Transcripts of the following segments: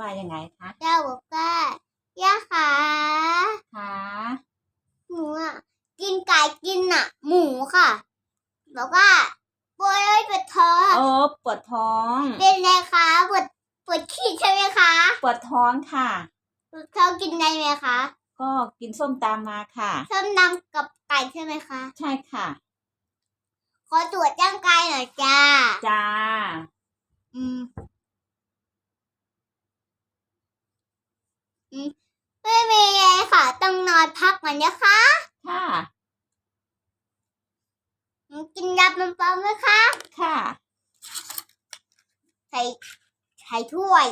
ว่ายังไงคะย่าบอกว่าย่าขาคะหนูอะกินไก่กินอะ หมูค่ะบอกว่าปวดปวดท้องโอ้ปวดท้อง เป็นไงคะปวดปวดขี้ใช่ไหมคะ ปวดท้องค่ะปวดท้องกินได้ไหมคะ ก็กินส้มตำมาค่ะ ส้มตำกับไก่ใช่ไหมคะ ใช่ค่ะ ขอตรวจร่างกายหน่อยจ้า จ้า อืม อืมไม่มีไงค่ะ ต้องนอนพักก่อนนะคะ ค่ะอืมกินยาเป็นปอมไหมคะ ค่ะ ใส่ใส่ถ้วย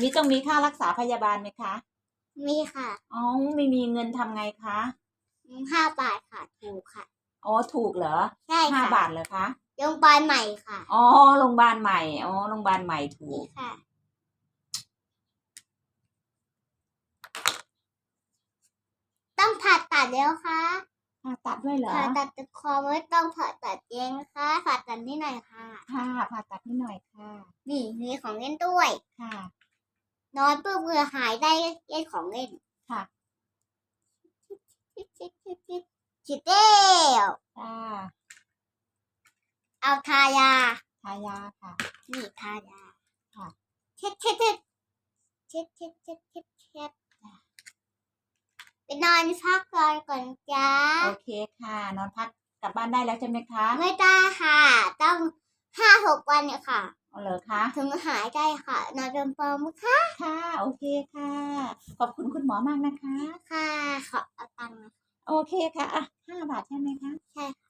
นี่ต้องมีค่ารักษาพยาบาลไหมคะ มีค่ะ อ๋อ ไม่มีเงินทำไงคะอืมห้าบาทค่ะ ถูกค่ะ อ๋อ ถูกเหรอ ใช่ห้าค่ะบาทเหรอคะ โรงพยาบาลใหม่ค่ะ อ๋อ โรงพยาบาลใหม่ อ๋อ โรงพยาบาลใหม่ถูนี่กค่ะ แล้วค่ะผ่าตัดด้วยเหรอผ่าตัดคอไม่ต้องผ่าตัดเองค่ะผ่าตัดนิดหน่อยค่ะ ค่ะผ่าตัดนิดหน่อยค่ะ นี่มีของเล่นด้วย ค่ะ นอนเพื่อเพื่อหายได้เล่นของเล่น ค่ะชิดเด้วค่ะเอาทายา ทายาค่ะ นี่ทายา ค่ะ เช็ดเช็ดเช็ดเช็ดเช็ดเช็ดเช็ด นอนพักก่อนก่อนจ้าโอเคค่ะ นอนพักกลับบ้านได้แล้วใช่ไหมคะ ไม่ได้ค่ะ ต้องห้าหกวันเนี่ยค่ะเอาเหรอคะถึงหายได้ค่ะ นอนเป็นปอมค่ะ ค่ะ โอเคค่ะ ขอบคุณคุณหมอมากนะคะ ค่ะ ขอเอาตังค์นะโอเคค่ะอะห้าบาทใช่ไหมคะ ใช่โอเคค่ะจ้าเป็นคุณ